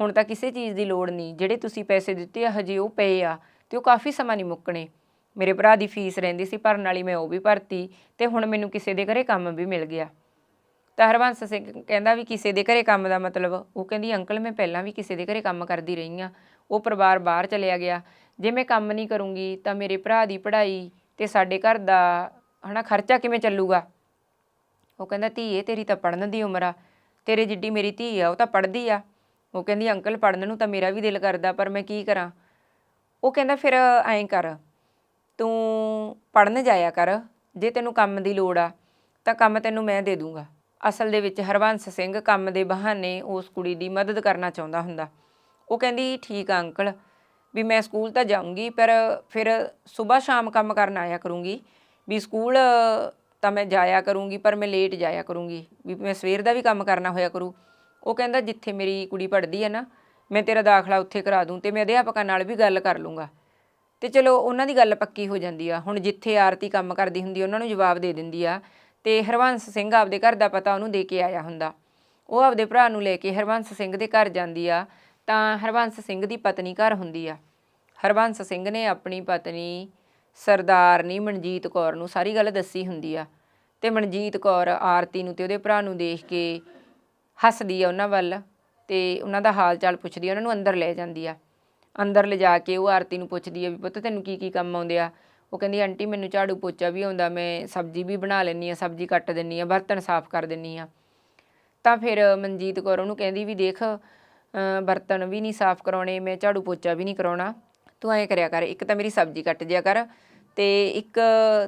ਹੁਣ ਤਾਂ ਕਿਸੇ ਚੀਜ਼ ਦੀ ਲੋੜ ਨਹੀਂ। ਜਿਹੜੇ ਤੁਸੀਂ ਪੈਸੇ ਦਿੱਤੇ ਆ, ਹਜੇ ਉਹ ਪਏ ਆ ਤੇ ਉਹ ਕਾਫੀ ਸਮਾਂ ਨਹੀਂ ਮੁੱਕਣੇ। ਮੇਰੇ ਭਰਾ ਦੀ ਫੀਸ ਰਹਿੰਦੀ ਸੀ ਭਰਨ ਵਾਲੀ, ਮੈਂ ਉਹ ਵੀ ਭਰਤੀ ਤੇ ਹੁਣ ਮੈਨੂੰ ਕਿਸੇ ਦੇ ਘਰੇ ਕੰਮ ਵੀ ਮਿਲ ਗਿਆ। ਤਾਂ ਹਰਵੰਸ ਸਿੰਘ ਕਹਿੰਦਾ ਵੀ, ਕਿਸੇ ਦੇ ਘਰੇ ਕੰਮ ਦਾ ਮਤਲਬ? ਉਹ ਕਹਿੰਦੀ, ਅੰਕਲ, ਮੈਂ ਪਹਿਲਾਂ ਵੀ ਕਿਸੇ ਦੇ ਘਰੇ ਕੰਮ ਕਰਦੀ ਰਹੀ ਆ। ਉਹ ਪਰਿਵਾਰ ਬਾਹਰ ਚਲਿਆ ਗਿਆ। ਜੇ ਮੈਂ ਕੰਮ ਨਹੀਂ ਕਰੂੰਗੀ ਤਾਂ ਮੇਰੇ ਭਰਾ ਦੀ ਪੜ੍ਹਾਈ ਤੇ ਸਾਡੇ ਘਰ ਦਾ ਹਨਾ ਖਰਚਾ ਕਿਵੇਂ ਚੱਲੂਗਾ? ਉਹ ਕਹਿੰਦਾ ਧੀਏ ਤੇਰੀ ਤਾਂ ਪੜਨ ਦੀ ਉਮਰ ਆ। ਤੇਰੇ ਜਿੱਡੀ ਮੇਰੀ ਧੀ ਆ, ਉਹ ਤਾਂ ਪੜਦੀ ਆ। ਉਹ ਕਹਿੰਦੀ, ਅੰਕਲ ਪੜਨ ਨੂੰ ਤਾਂ ਮੇਰਾ ਵੀ ਦਿਲ ਕਰਦਾ, ਪਰ ਮੈਂ ਕੀ ਕਰਾਂ? ਉਹ ਕਹਿੰਦਾ, ਫਿਰ ਐਂ ਕਰ, ਤੂੰ ਪੜਨ ਜਾਇਆ ਕਰ। ਜੇ ਤੈਨੂੰ ਕੰਮ ਦੀ ਲੋੜ ਆ, ਤਾਂ ਕੰਮ ਤੈਨੂੰ ਮੈਂ ਦੇ ਦੂੰਗਾ। ਅਸਲ ਦੇ ਵਿੱਚ ਹਰਵੰਸ ਸਿੰਘ ਕੰਮ ਦੇ ਬਹਾਨੇ ਉਸ ਕੁੜੀ ਦੀ ਮਦਦ ਕਰਨਾ ਚਾਹੁੰਦਾ ਹੁੰਦਾ। ਉਹ ਕਹਿੰਦੀ, ਠੀਕ ਆ ਅੰਕਲ, ਵੀ ਮੈਂ ਸਕੂਲ ਤਾਂ ਜਾਊਂਗੀ, ਪਰ ਫਿਰ ਸਵੇਰ ਸ਼ਾਮ ਕੰਮ ਕਰਨ ਆਇਆ ਕਰੂੰਗੀ। ਵੀ ਸਕੂਲ ਤਾਂ ਮੈਂ ਜਾਇਆ ਕਰੂੰਗੀ, ਪਰ ਮੈਂ ਲੇਟ ਜਾਇਆ ਕਰੂੰਗੀ। ਵੀ ਮੈਂ ਸਵੇਰ ਦਾ ਵੀ ਕੰਮ ਕਰਨਾ ਹੋਇਆ ਕਰੂ। ਉਹ ਕਹਿੰਦਾ, ਜਿੱਥੇ ਮੇਰੀ ਕੁੜੀ ਪੜ੍ਹਦੀ ਹੈ ਨਾ, ਮੈਂ ਤੇਰਾ ਦਾਖਲਾ ਉੱਥੇ ਕਰਾ ਦੂੰ ਤੇ ਮੈਂ ਅਧਿਆਪਕਾਂ ਨਾਲ ਵੀ ਗੱਲ ਕਰ ਲੂੰਗਾ। ਤੇ ਚਲੋ, ਉਹਨਾਂ ਦੀ ਗੱਲ ਪੱਕੀ ਹੋ ਜਾਂਦੀ ਆ। ਹੁਣ ਜਿੱਥੇ ਆਰਤੀ ਕੰਮ ਕਰਦੀ ਹੁੰਦੀ ਉਹਨਾਂ ਨੂੰ ਜਵਾਬ ਦੇ ਦਿੰਦੀ ਆ। ਤੇ ਹਰਵੰਸ ਸਿੰਘ ਆਪਦੇ ਘਰ ਦਾ ਪਤਾ ਉਹਨੂੰ ਦੇ ਕੇ ਆਇਆ ਹੁੰਦਾ। ਉਹ ਆਪਦੇ ਭਰਾ ਨੂੰ ਲੈ ਕੇ ਹਰਵੰਸ ਸਿੰਘ ਦੇ ਘਰ ਜਾਂਦੀ ਆ। ਤਾਂ ਹਰਬੰਸ ਸਿੰਘ ਦੀ ਪਤਨੀ ਘਰ ਹੁੰਦੀ ਆ। ਹਰਬੰਸ ਸਿੰਘ ਨੇ ਆਪਣੀ ਪਤਨੀ ਸਰਦਾਰਨੀ ਮਨਜੀਤ ਕੌਰ ਨੂੰ ਸਾਰੀ ਗੱਲ ਦੱਸੀ ਹੁੰਦੀ ਆ ਤੇ ਮਨਜੀਤ ਕੌਰ ਆਰਤੀ ਨੂੰ ਤੇ ਉਹਦੇ ਭਰਾ ਨੂੰ ਦੇਖ ਕੇ ਹੱਸਦੀ ਆ ਉਹਨਾਂ ਵੱਲ ਤੇ ਉਹਨਾਂ ਦਾ ਹਾਲ ਚਾਲ ਪੁੱਛਦੀ ਆ, ਉਹਨਾਂ ਨੂੰ ਅੰਦਰ ਲੈ ਜਾਂਦੀ ਆ। ਅੰਦਰ ਲਿਜਾ ਕੇ ਉਹ ਆਰਤੀ ਨੂੰ ਪੁੱਛਦੀ ਆ ਵੀ ਪੁੱਤ ਤੈਨੂੰ ਕੀ ਕੀ ਕੰਮ ਆਉਂਦੇ ਆ? ਉਹ ਕਹਿੰਦੀ, ਆਂਟੀ, ਮੈਨੂੰ ਝਾੜੂ ਪੋਚਾ ਵੀ ਆਉਂਦਾ, ਮੈਂ ਸਬਜ਼ੀ ਵੀ ਬਣਾ ਲੈਂਦੀ ਆ, ਸਬਜ਼ੀ ਕੱਟ ਦਿੰਨੀ ਆ, ਬਰਤਨ ਸਾਫ਼ ਕਰ ਦਿੰਨੀ ਆ। ਤਾਂ ਫਿਰ ਮਨਜੀਤ ਕੌਰ ਉਹਨੂੰ ਕਹਿੰਦੀ ਵੀ ਦੇਖ ਬਰਤਨ ਵੀ ਨਹੀਂ ਸਾਫ਼ ਕਰਾਉਣੇ, ਮੈਂ ਝਾੜੂ ਪੋਚਾ ਵੀ ਨਹੀਂ ਕਰਾਉਣਾ। ਤੂੰ ਐਂ ਕਰਿਆ ਕਰ, ਇੱਕ ਤਾਂ ਮੇਰੀ ਸਬਜ਼ੀ ਕੱਟ ਜਿਆ ਕਰ ਤੇ ਇੱਕ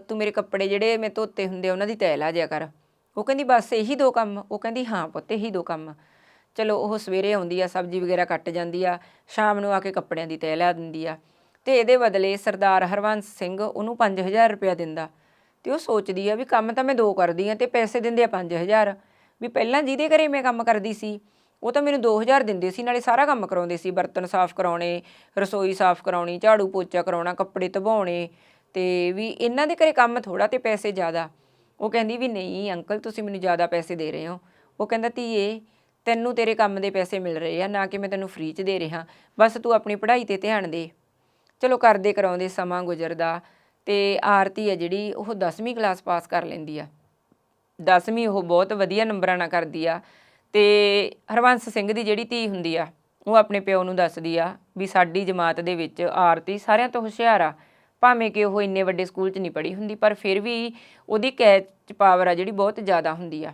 ਤੂੰ ਮੇਰੇ ਕੱਪੜੇ ਜਿਹੜੇ ਮੈਂ ਧੋਤੇ ਹੁੰਦੇ ਆ, ਉਹਨਾਂ ਦੀ ਤੈਅ ਲਾ ਜਿਆ ਕਰ। ਉਹ ਕਹਿੰਦੀ, ਬਸ ਇਹੀ ਦੋ ਕੰਮ। ਉਹ ਕਹਿੰਦੀ, ਹਾਂ ਪੁੱਤ, ਇਹੀ ਦੋ ਕੰਮ। ਚਲੋ, ਉਹ ਸਵੇਰੇ ਆਉਂਦੀ ਆ, ਸਬਜ਼ੀ ਵਗੈਰਾ ਕੱਟ ਜਾਂਦੀ ਆ, ਸ਼ਾਮ ਨੂੰ ਆ ਕੇ ਕੱਪੜਿਆਂ ਦੀ ਤੈਅ ਲਾ ਦਿੰਦੀ ਆ। ਤੇ ਇਹਦੇ ਬਦਲੇ ਸਰਦਾਰ ਹਰਵੰਸ ਸਿੰਘ ਉਹਨੂੰ 5000 ਰੁਪਇਆ ਦਿੰਦਾ। ਤੇ ਉਹ ਸੋਚਦੀ ਆ ਵੀ ਕੰਮ ਤਾਂ ਮੈਂ ਦੋ ਕਰਦੀ ਆ ਤੇ ਪੈਸੇ ਦਿੰਦੇ ਆ 5000 ਵੀ ਪਹਿਲਾਂ ਜਿਹਦੇ ਘਰੇ ਮੈਂ ਕੰਮ ਕਰਦੀ ਸੀ ਉਹ ਤਾਂ ਮੈਨੂੰ 2000 ਦਿੰਦੇ ਸੀ, ਨਾਲੇ ਸਾਰਾ ਕੰਮ ਕਰਾਉਂਦੇ ਸੀ। ਬਰਤਨ ਸਾਫ਼ ਕਰਾਉਣੇ, ਰਸੋਈ ਸਾਫ਼ ਕਰਾਉਣੀ, ਝਾੜੂ ਪੋਚਾ ਕਰਾਉਣਾ, ਕੱਪੜੇ ਧਵਾਉਣੇ। ਤੇ ਵੀ ਇਹਨਾਂ ਦੇ ਘਰੇ ਕੰਮ ਥੋੜਾ ਤੇ ਪੈਸੇ ਜ਼ਿਆਦਾ। ਉਹ ਕਹਿੰਦੀ ਵੀ ਨਹੀਂ ਅੰਕਲ, ਤੁਸੀਂ ਮੈਨੂੰ ਜ਼ਿਆਦਾ ਪੈਸੇ ਦੇ ਰਹੇ ਹੋ। ਉਹ ਕਹਿੰਦਾ, ਧੀਏ, ਤੈਨੂੰ ਤੇਰੇ ਕੰਮ ਦੇ ਪੈਸੇ ਮਿਲ ਰਹੇ ਆ, ਨਾ ਕਿ ਮੈਂ ਤੈਨੂੰ ਫ੍ਰੀ 'ਚ ਦੇ ਰਿਹਾ। ਬਸ ਤੂੰ ਆਪਣੀ ਪੜ੍ਹਾਈ ਤੇ ਧਿਆਨ ਦੇ। ਚਲੋ ਕਰਦੇ ਕਰਾਉਂਦੇ ਸਮਾਂ ਗੁਜ਼ਰਦਾ। ਤੇ ਆਰਤੀ ਆ ਜਿਹੜੀ, ਉਹ 10ਵੀਂ ਕਲਾਸ ਪਾਸ ਕਰ ਲੈਂਦੀ ਆ। 10ਵੀਂ ਉਹ ਬਹੁਤ ਵਧੀਆ ਨੰਬਰਾਂ ਨਾਲ ਕਰਦੀ ਆ। ਤੇ ਹਰਵੰਸ ਸਿੰਘ ਦੀ ਜਿਹੜੀ ਧੀ ਹੁੰਦੀ ਆ, ਉਹ ਆਪਣੇ ਪਿਓ ਨੂੰ ਦੱਸਦੀ ਆ ਵੀ ਸਾਡੀ ਜਮਾਤ ਦੇ ਵਿੱਚ ਆਰਤੀ ਸਾਰਿਆਂ ਤੋਂ ਹੁਸ਼ਿਆਰ ਆ, ਭਾਵੇਂ ਕਿ ਉਹ ਇੰਨੇ ਵੱਡੇ ਸਕੂਲ 'ਚ ਨਹੀਂ ਪੜ੍ਹੀ ਹੁੰਦੀ, ਪਰ ਫਿਰ ਵੀ ਉਹਦੀ ਕੈਚ ਪਾਵਰ ਆ ਜਿਹੜੀ ਬਹੁਤ ਜ਼ਿਆਦਾ ਹੁੰਦੀ ਆ।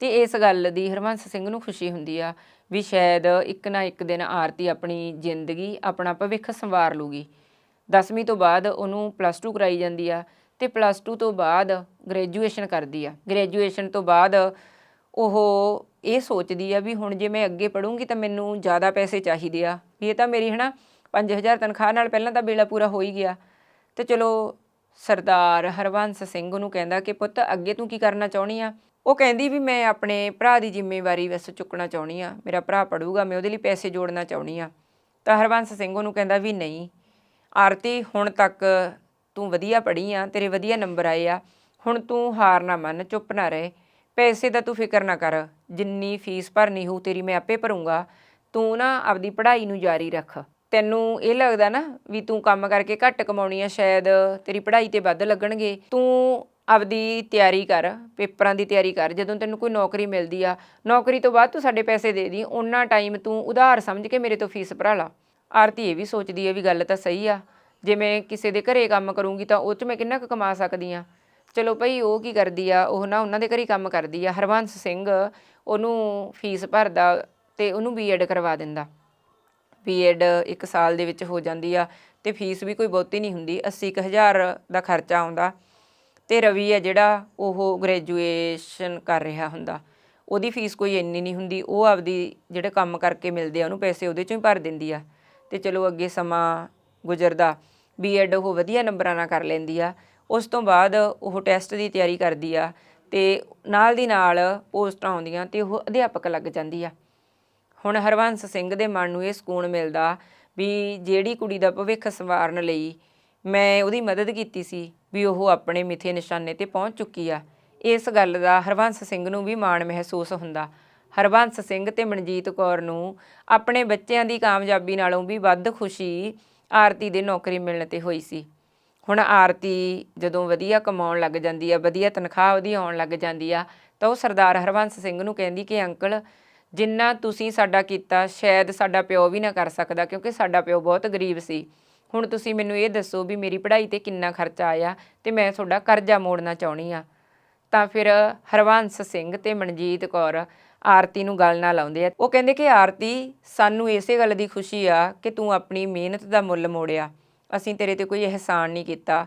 ਤੇ ਇਸ ਗੱਲ ਦੀ ਹਰਵੰਸ ਸਿੰਘ ਨੂੰ ਖੁਸ਼ੀ ਹੁੰਦੀ ਆ ਵੀ ਸ਼ਾਇਦ ਇੱਕ ਨਾ ਇੱਕ ਦਿਨ ਆਰਤੀ ਆਪਣੀ ਜ਼ਿੰਦਗੀ, ਆਪਣਾ ਭਵਿੱਖ ਸੰਵਾਰ ਲੂਗੀ। 10ਵੀਂ ਤੋਂ ਬਾਅਦ ਉਹਨੂੰ ਪਲੱਸ 2 ਕਰਾਈ ਜਾਂਦੀ ਆ ਤੇ ਪਲੱਸ 2 ਤੋਂ ਬਾਅਦ ਗ੍ਰੈਜੂਏਸ਼ਨ ਕਰਦੀ ਆ। ਗ੍ਰੈਜੂਏਸ਼ਨ ਤੋਂ ਬਾਅਦ ਉਹ ਇਹ ਸੋਚਦੀ ਆ ਵੀ ਹੁਣ ਜੇ ਮੈਂ ਅੱਗੇ ਪੜੂੰਗੀ ਤਾਂ ਮੈਨੂੰ ਜ਼ਿਆਦਾ ਪੈਸੇ ਚਾਹੀਦੇ ਆ। ਵੀ ਇਹ ਤਾਂ ਮੇਰੀ ਹਨਾ 5000 ਤਨਖਾਹ ਨਾਲ ਪਹਿਲਾਂ ਤਾਂ ਬੇਲਾ ਪੂਰਾ ਹੋ ਹੀ ਗਿਆ। ਤੇ ਚਲੋ ਸਰਦਾਰ ਹਰਵੰਸ ਸਿੰਘ ਨੂੰ ਕਹਿੰਦਾ ਕਿ ਪੁੱਤ ਅੱਗੇ ਤੂੰ ਕੀ ਕਰਨਾ ਚਾਹੁੰਦੀ ਆ? ਉਹ ਕਹਿੰਦੀ ਵੀ ਮੈਂ ਆਪਣੇ ਭਰਾ ਦੀ ਜ਼ਿੰਮੇਵਾਰੀ ਵਸ ਚੁੱਕਣਾ ਚਾਹੁੰਦੀ ਆ। ਮੇਰਾ ਭਰਾ ਪੜੂਗਾ ਮੈਂ ਉਹਦੇ ਲਈ ਪੈਸੇ ਜੋੜਨਾ ਚਾਹੁੰਦੀ ਆ। ਤਾਂ ਹਰਵੰਸ ਸਿੰਘ ਉਹਨੂੰ ਕਹਿੰਦਾ ਵੀ ਨਹੀਂ, ਆਰਤੀ ਹੁਣ ਤੱਕ ਤੂੰ ਵਧੀਆ ਪੜ੍ਹੀ ਆ, ਤੇਰੇ ਵਧੀਆ ਨੰਬਰ ਆਏ ਆ। ਹੁਣ ਤੂੰ ਹਾਰ ਨਾ ਮੰਨ, ਚੁੱਪ ਨਾ ਰਹਿ। ਪੈਸੇ ਦਾ ਤੂੰ ਫਿਕਰ ਨਾ ਕਰ, ਜਿੰਨੀ ਫੀਸ ਭਰਨੀ ਹੋਊ ਤੇਰੀ ਮੈਂ ਆਪੇ ਭਰੂੰਗਾ। ਤੂੰ ਨਾ ਆਪਦੀ ਪੜ੍ਹਾਈ ਨੂੰ ਜਾਰੀ ਰੱਖ। ਤੈਨੂੰ ਇਹ ਲੱਗਦਾ ਨਾ ਵੀ ਤੂੰ ਕੰਮ ਕਰਕੇ ਘੱਟ ਕਮਾਉਣੀ ਆ, ਸ਼ਾਇਦ ਤੇਰੀ ਪੜ੍ਹਾਈ ਤੇ ਵੱਧ ਲੱਗਣਗੇ। ਤੂੰ ਆਪਦੀ ਤਿਆਰੀ ਕਰ, ਪੇਪਰਾਂ ਦੀ ਤਿਆਰੀ ਕਰ, ਜਦੋਂ ਤੈਨੂੰ ਕੋਈ ਨੌਕਰੀ ਮਿਲਦੀ ਆ। ਨੌਕਰੀ ਤੋਂ ਬਾਅਦ ਤੂੰ ਸਾਡੇ ਪੈਸੇ ਦੇ ਦੀ ਉਹਨਾਂ ਟਾਈਮ ਤੂੰ ਉਧਾਰ ਸਮਝ ਕੇ ਮੇਰੇ ਤੋਂ ਫੀਸ ਭਰਾ ਲਾ। ਆਰਤੀ ਇਹ ਵੀ ਸੋਚਦੀ ਹੈ ਵੀ ਗੱਲ ਤਾਂ ਸਹੀ ਆ। ਜੇ ਮੈਂ ਕਿਸੇ ਦੇ ਘਰੇ ਕੰਮ ਕਰੂੰਗੀ ਤਾਂ ਉਹ 'ਚ ਮੈਂ ਕਿੰਨਾ ਕੁ ਕਮਾ ਸਕਦੀ ਆ। ਚਲੋ ਭਈ ਉਹ ਕੀ ਕਰਦੀ ਆ, ਉਹ ਨਾ ਉਹਨਾਂ ਦੇ ਘਰੇ ਹੀ ਕੰਮ ਕਰਦੀ ਆ, ਹਰਬੰਸ ਸਿੰਘ ਉਹਨੂੰ ਫੀਸ ਭਰਦਾ ਤੇ ਉਹਨੂੰ ਬੀਐਡ ਕਰਵਾ ਦਿੰਦਾ। ਬੀਐਡ ਇੱਕ ਸਾਲ ਦੇ ਵਿੱਚ ਹੋ ਜਾਂਦੀ ਆ ਤੇ ਫੀਸ ਵੀ ਕੋਈ ਬਹੁਤੀ ਨਹੀਂ ਹੁੰਦੀ 80000 ਦਾ ਖਰਚਾ ਆਉਂਦਾ ਤੇ ਰਵੀ ਹੈ ਜਿਹੜਾ ਉਹ ਗ੍ਰੈਜੂਏਸ਼ਨ ਕਰ ਰਿਹਾ ਹੁੰਦਾ। ਉਹਦੀ ਫੀਸ ਕੋਈ ਇੰਨੀ ਨਹੀਂ ਹੁੰਦੀ, ਉਹ ਆਪਦੀ ਜਿਹੜੇ ਕੰਮ ਕਰਕੇ ਮਿਲਦੇ ਆ, ਉਹਨੂੰ ਪੈਸੇ ਉਹਦੇ ਚੋਂ ਹੀ ਭਰ ਦਿੰਦੀ ਆ। ਤੇ ਚਲੋ ਅੱਗੇ ਸਮਾਂ ਗੁਜ਼ਰਦਾ ਬੀਐਡ ਉਹ ਵਧੀਆ ਨੰਬਰਾਂ ਨਾਲ ਕਰ ਲੈਂਦੀ ਆ ਉਸ ਤੋਂ ਬਾਅਦ ਉਹ ਟੈਸਟ ਦੀ ਤਿਆਰੀ ਕਰਦੀ ਆ ਤੇ ਨਾਲ ਦੀ ਨਾਲ ਪੋਸਟਾਂ ਆਉਂਦੀਆਂ ਤੇ ਉਹ ਅਧਿਆਪਕ ਲੱਗ ਜਾਂਦੀ ਆ। ਹੁਣ ਹਰਵੰਸ ਸਿੰਘ ਦੇ ਮਨ ਨੂੰ ਇਹ ਸਕੂਨ ਮਿਲਦਾ ਵੀ ਜਿਹੜੀ ਕੁੜੀ ਦਾ ਭਵਿੱਖ ਸੰਵਾਰਨ ਲਈ ਮੈਂ ਉਹਦੀ ਮਦਦ ਕੀਤੀ ਸੀ ਵੀ ਉਹ ਆਪਣੇ ਮਿੱਥੇ ਨਿਸ਼ਾਨੇ ਤੇ ਪਹੁੰਚ ਚੁੱਕੀ ਆ। ਇਸ ਗੱਲ ਦਾ ਹਰਵੰਸ ਸਿੰਘ ਨੂੰ ਵੀ ਮਾਣ ਮਹਿਸੂਸ ਹੁੰਦਾ। ਹਰਵੰਸ ਸਿੰਘ ਤੇ ਮਨਜੀਤ ਕੌਰ ਨੂੰ ਆਪਣੇ ਬੱਚਿਆਂ ਦੀ ਕਾਮਯਾਬੀ ਨਾਲੋਂ ਵੀ ਵੱਧ ਖੁਸ਼ੀ ਆਰਤੀ ਦੇ ਨੌਕਰੀ ਮਿਲਣ ਤੇ ਹੋਈ ਸੀ। ਹੁਣ ਆਰਤੀ ਜਦੋਂ ਵਧੀਆ ਕਮਾਉਣ ਲੱਗ ਜਾਂਦੀ ਆ, ਵਧੀਆ ਤਨਖਾਹ ਉਹਦੀ ਆਉਣ ਲੱਗ ਜਾਂਦੀ ਆ, ਤਾਂ ਉਹ ਸਰਦਾਰ ਹਰਵੰਸ ਸਿੰਘ ਨੂੰ ਕਹਿੰਦੀ ਕਿ ਅੰਕਲ, ਜਿੰਨਾ ਤੁਸੀਂ ਸਾਡਾ ਕੀਤਾ, ਸ਼ਾਇਦ ਸਾਡਾ ਪਿਓ ਵੀ ਨਾ ਕਰ ਸਕਦਾ, ਕਿਉਂਕਿ ਸਾਡਾ ਪਿਓ ਬਹੁਤ ਗਰੀਬ ਸੀ। ਹੁਣ ਤੁਸੀਂ ਮੈਨੂੰ ਇਹ ਦੱਸੋ ਵੀ ਮੇਰੀ ਪੜ੍ਹਾਈ ਤੇ ਕਿੰਨਾ ਖਰਚਾ ਆਇਆ ਤੇ ਮੈਂ ਤੁਹਾਡਾ ਕਰਜ਼ਾ ਮੋੜਨਾ ਚਾਹੁੰਦੀ ਆ। ਤਾਂ ਫਿਰ ਹਰਵੰਸ ਸਿੰਘ ਤੇ ਮਨਜੀਤ ਕੌਰ ਆਰਤੀ ਨੂੰ ਗੱਲ ਨਾਲ ਲਾਉਂਦੇ ਆ। ਉਹ ਕਹਿੰਦੇ ਕਿ ਆਰਤੀ, ਸਾਨੂੰ ਇਸੇ ਗੱਲ ਦੀ ਖੁਸ਼ੀ ਆ ਕਿ ਤੂੰ ਆਪਣੀ ਮਿਹਨਤ ਦਾ ਮੁੱਲ ਮੋੜਿਆ। ਅਸੀਂ ਤੇਰੇ ਤੇ ਕੋਈ ਅਹਿਸਾਨ ਨਹੀਂ ਕੀਤਾ।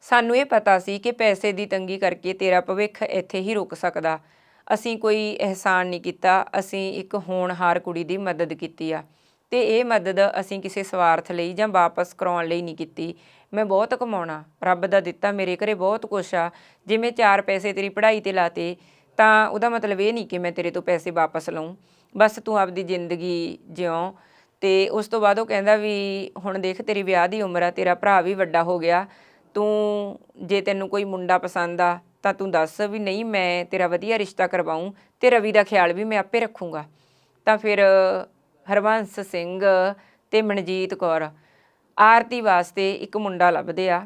ਸਾਨੂੰ ਇਹ ਪਤਾ ਸੀ ਕਿ ਪੈਸੇ ਦੀ ਤੰਗੀ ਕਰਕੇ ਤੇਰਾ ਭਵਿੱਖ ਇੱਥੇ ਹੀ ਰੁਕ ਸਕਦਾ। ਅਸੀਂ ਕੋਈ ਅਹਿਸਾਨ ਨਹੀਂ ਕੀਤਾ। ਅਸੀਂ ਇੱਕ ਹੋਣਹਾਰ ਕੁੜੀ ਦੀ ਮਦਦ ਕੀਤੀ ਆ। ਤੇ ਇਹ ਮਦਦ ਅਸੀਂ ਕਿਸੇ ਸਵਾਰਥ ਲਈ ਜਾਂ ਵਾਪਸ ਕਰਾਉਣ ਲਈ ਨਹੀਂ ਕੀਤੀ। ਮੈਂ ਬਹੁਤ ਕਮਾਉਣਾ। ਰੱਬ ਦਾ ਦਿੱਤਾ ਮੇਰੇ ਘਰੇ ਬਹੁਤ ਕੁਛ ਆ। ਜੇ ਮੈਂ ਚਾਰ ਪੈਸੇ ਤੇਰੀ ਪੜ੍ਹਾਈ ਤੇ ਲਾਤੇ, ਤਾਂ ਉਹਦਾ ਮਤਲਬ ਇਹ ਨਹੀਂ ਕਿ ਮੈਂ ਤੇਰੇ ਤੋਂ ਪੈਸੇ ਵਾਪਸ ਲਵਾਂ ਬਸ ਤੂੰ ਆਪਦੀ ਜ਼ਿੰਦਗੀ ਜਿਉਂ। ਤੇ ਉਸ ਤੋਂ ਬਾਅਦ ਉਹ ਕਹਿੰਦਾ ਵੀ ਹੁਣ ਦੇਖ ਤੇਰੀ ਵਿਆਹ ਦੀ ਉਮਰ ਆ, ਤੇਰਾ ਭਰਾ ਵੀ ਵੱਡਾ ਹੋ ਗਿਆ, ਤੂੰ ਜੇ ਤੈਨੂੰ ਕੋਈ ਮੁੰਡਾ ਪਸੰਦ ਆ ਤਾਂ ਤੂੰ ਦੱਸ ਵੀ ਨਹੀਂ ਮੈਂ ਤੇਰਾ ਵਧੀਆ ਰਿਸ਼ਤਾ ਕਰਵਾਉਂ ਤੇ ਰਵੀ ਦਾ ਖਿਆਲ ਵੀ ਮੈਂ ਆਪੇ ਰੱਖੂੰਗਾ। ਤਾਂ ਫਿਰ ਹਰਵੰਸ ਸਿੰਘ ਤੇ ਮਨਜੀਤ ਕੌਰ ਆਰਤੀ ਵਾਸਤੇ ਇੱਕ ਮੁੰਡਾ ਲੱਭਦੇ ਆ।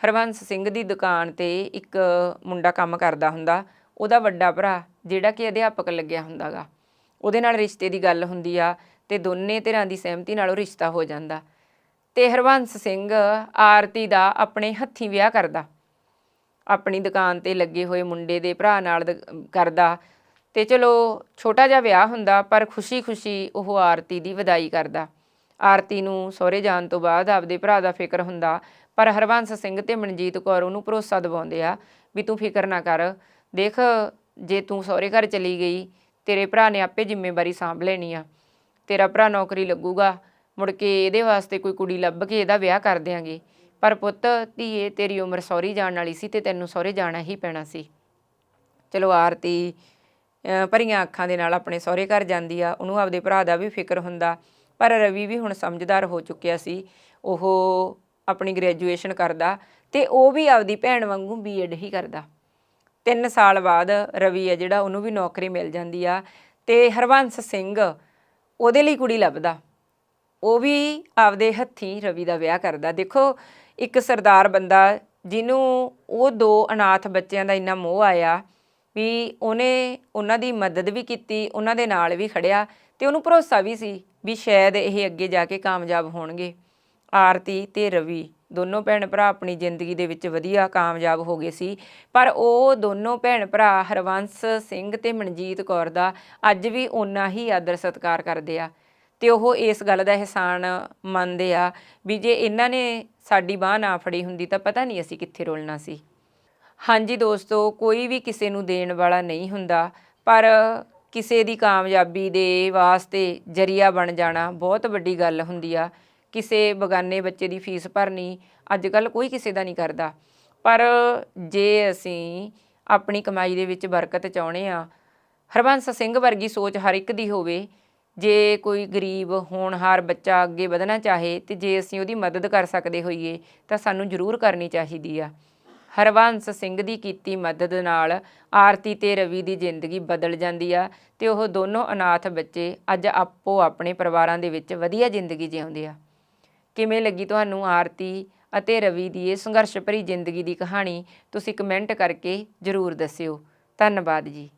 ਹਰਵੰਸ ਸਿੰਘ ਦੀ ਦੁਕਾਨ ਤੇ ਇੱਕ ਮੁੰਡਾ ਕੰਮ ਕਰਦਾ ਹੁੰਦਾ, ਉਹਦਾ ਵੱਡਾ ਭਰਾ ਜਿਹੜਾ ਕਿ ਅਧਿਆਪਕ ਲੱਗਿਆ ਹੁੰਦਾਗਾ। ਉਹਦੇ ਨਾਲ ਰਿਸ਼ਤੇ ਦੀ ਗੱਲ ਹੁੰਦੀ ਆ ਤੇ ਦੋਨੇ ਧਿਰਾਂ ਦੀ ਸਹਿਮਤੀ ਨਾਲ ਉਹ ਰਿਸ਼ਤਾ ਹੋ ਜਾਂਦਾ। ਤੇ ਹਰਵੰਸ ਸਿੰਘ ਆਰਤੀ ਦਾ ਆਪਣੇ ਹੱਥੀਂ ਵਿਆਹ ਕਰਦਾ। ਆਪਣੀ ਦੁਕਾਨ ਤੇ ਲੱਗੇ ਹੋਏ ਮੁੰਡੇ ਦੇ ਭਰਾ ਨਾਲ ਦ- ਕਰਦਾ। ਤੇ ਚਲੋ, ਛੋਟਾ ਜਿਹਾ ਵਿਆਹ ਹੁੰਦਾ, ਪਰ ਖੁਸ਼ੀ-ਖੁਸ਼ੀ ਉਹ ਆਰਤੀ ਦੀ ਵਿਦਾਈ ਕਰਦਾ। ਆਰਤੀ ਨੂੰ ਸਹੁਰੇ ਜਾਣ ਤੋਂ ਬਾਅਦ ਆਪਦੇ ਭਰਾ ਦਾ ਫਿਕਰ ਹੁੰਦਾ, ਪਰ ਹਰਵੰਸ ਸਿੰਘ ਤੇ ਮਨਜੀਤ ਕੌਰ ਉਹਨੂੰ ਭਰੋਸਾ ਦਿਵਾਉਂਦੇ ਆ ਵੀ ਤੂੰ ਫਿਕਰ ਨਾ ਕਰ। ਦੇਖ, ਜੇ ਤੂੰ ਸਹੁਰੇ ਘਰ ਚਲੀ ਗਈ, ਤੇਰੇ ਭਰਾ ਨੇ ਆਪੇ ਜ਼ਿੰਮੇਵਾਰੀ ਸਾਂਭ ਲੈਣੀ ਆ। ਤੇਰਾ ਭਰਾ ਨੌਕਰੀ ਲੱਗੂਗਾ, ਮੁੜ ਕੇ ਇਹਦੇ ਵਾਸਤੇ ਕੋਈ ਕੁੜੀ ਲੱਭ ਕੇ ਇਹਦਾ ਵਿਆਹ ਕਰ ਦਿਆਂਗੇ। ਪਰ ਪੁੱਤ, ਧੀਏ, ਤੇਰੀ ਉਮਰ ਸਹੁਰੀ ਜਾਣ ਵਾਲੀ ਸੀ ਤੇ ਤੈਨੂੰ ਸਹੁਰੇ ਜਾਣਾ ਹੀ ਪੈਣਾ ਸੀ। ਚਲੋ ਆਰਤੀ ਭਰੀਆਂ ਅੱਖਾਂ ਦੇ ਨਾਲ ਆਪਣੇ ਸਹੁਰੇ ਘਰ ਜਾਂਦੀ ਆ, ਉਹਨੂੰ ਆਪਦੇ ਭਰਾ ਦਾ ਵੀ ਫਿਕਰ ਹੁੰਦਾ। ਪਰ ਰਵੀ ਵੀ ਹੁਣ ਸਮਝਦਾਰ ਹੋ ਚੁੱਕਿਆ ਸੀ, ਉਹ ਆਪਣੀ ਗ੍ਰੈਜੂਏਸ਼ਨ ਕਰਦਾ ਤੇ ਉਹ ਵੀ ਆਪਦੀ ਭੈਣ ਵਾਂਗੂ ਬੀਐਡ ਹੀ ਕਰਦਾ। ਤਿੰਨ ਸਾਲ ਬਾਅਦ ਰਵੀ ਹੈ ਜਿਹੜਾ, ਉਹਨੂੰ ਵੀ ਨੌਕਰੀ ਮਿਲ ਜਾਂਦੀ ਆ ਤੇ ਹਰਵੰਸ ਸਿੰਘ ਉਹਦੇ ਲਈ ਕੁੜੀ ਲੱਭਦਾ। ਉਹ ਵੀ ਆਪਦੇ ਹੱਥੀਂ ਰਵੀ ਦਾ ਵਿਆਹ ਕਰਦਾ। ਦੇਖੋ, ਇੱਕ ਸਰਦਾਰ ਬੰਦਾ ਜਿਹਨੂੰ ਉਹ ਦੋ ਅਨਾਥ ਬੱਚਿਆਂ ਦਾ ਇੰਨਾ ਮੋਹ ਆਇਆ ਵੀ ਉਹਨੇ ਉਹਨਾਂ ਦੀ ਮਦਦ ਵੀ ਕੀਤੀ, ਉਹਨਾਂ ਦੇ ਨਾਲ ਵੀ ਖੜਿਆ ਤੇ ਉਹਨੂੰ ਭਰੋਸਾ ਵੀ ਸੀ ਵੀ ਸ਼ਾਇਦ ਇਹ ਅੱਗੇ ਜਾ ਕੇ ਕਾਮਯਾਬ ਹੋਣਗੇ, ਆਰਤੀ ਤੇ ਰਵੀ। ਦੋਨੋਂ ਭੈਣ ਭਰਾ ਆਪਣੀ ਜ਼ਿੰਦਗੀ ਦੇ ਵਿੱਚ ਵਧੀਆ ਕਾਮਯਾਬ ਹੋ ਗਏ ਸੀ। ਪਰ ਉਹ ਦੋਨੋਂ ਭੈਣ ਭਰਾ ਹਰਵੰਸ ਸਿੰਘ ਤੇ ਮਨਜੀਤ ਕੌਰ ਦਾ ਅੱਜ ਵੀ ਓਨਾ ਹੀ ਆਦਰ ਸਤਿਕਾਰ ਕਰਦੇ ਆ। ਤੇ ਉਹ ਇਸ ਗੱਲ ਦਾ ਅਹਿਸਾਨ ਮੰਨਦੇ ਆ ਵੀ ਜੇ ਇਹਨਾਂ ਨੇ ਸਾਡੀ ਬਾਹ ਨਾ ਫੜੀ ਹੁੰਦੀ ਤਾਂ ਪਤਾ ਨਹੀਂ ਅਸੀਂ ਕਿੱਥੇ ਰੋਲਣਾ ਸੀ। ਹਾਂਜੀ ਦੋਸਤੋ, ਕੋਈ ਵੀ ਕਿਸੇ ਨੂੰ ਦੇਣ ਵਾਲਾ ਨਹੀਂ ਹੁੰਦਾ, ਪਰ ਕਿਸੇ ਦੀ ਕਾਮਯਾਬੀ ਦੇ ਵਾਸਤੇ ਜਰੀਆ ਬਣ ਜਾਣਾ ਬਹੁਤ ਵੱਡੀ ਗੱਲ ਹੁੰਦੀ ਆ। ਕਿਸੇ ਬਗਾਨੇ ਬੱਚੇ ਦੀ ਫੀਸ ਭਰਨੀ ਅੱਜ ਕੱਲ ਕੋਈ ਕਿਸੇ ਦਾ ਨਹੀਂ ਕਰਦਾ। ਪਰ ਜੇ ਅਸੀਂ ਆਪਣੀ ਕਮਾਈ ਦੇ ਵਿੱਚ ਬਰਕਤ ਚਾਹੁੰਦੇ ਆ ਹਰਬੰਸ ਸਿੰਘ ਵਰਗੀ ਸੋਚ ਹਰ ਇੱਕ ਦੀ ਹੋਵੇ, ਜੇ ਕੋਈ ਗਰੀਬ ਹੋਣਹਾਰ ਬੱਚਾ ਅੱਗੇ ਵਧਣਾ ਚਾਹੇ ਤੇ ਜੇ ਅਸੀਂ ਉਹਦੀ ਮਦਦ ਕਰ ਸਕਦੇ ਹੋਈਏ, ਤਾਂ ਸਾਨੂੰ ਜ਼ਰੂਰ ਕਰਨੀ ਚਾਹੀਦੀ ਆ। ਹਰਵੰਸ ਸਿੰਘ ਦੀ ਕੀਤੀ ਮਦਦ ਨਾਲ ਆਰਤੀ ਤੇ ਰਵੀ ਦੀ ਜ਼ਿੰਦਗੀ ਬਦਲ ਜਾਂਦੀ ਆ ਤੇ ਉਹ ਦੋਨੋਂ ਅਨਾਥ ਬੱਚੇ ਅੱਜ ਆਪੋ ਆਪਣੇ ਪਰਿਵਾਰਾਂ ਦੇ ਵਿੱਚ ਵਧੀਆ ਜ਼ਿੰਦਗੀ ਜਿਉਂਦੇ ਆ। ਕਿਵੇਂ ਲੱਗੀ ਤੁਹਾਨੂੰ ਆਰਤੀ ਅਤੇ ਰਵੀ ਦੀ ਇਹ ਸੰਘਰਸ਼ ਭਰੀ ਜ਼ਿੰਦਗੀ ਦੀ ਕਹਾਣੀ? ਤੁਸੀਂ ਕਮੈਂਟ ਕਰਕੇ ਜ਼ਰੂਰ ਦੱਸਿਓ। ਧੰਨਵਾਦ ਜੀ।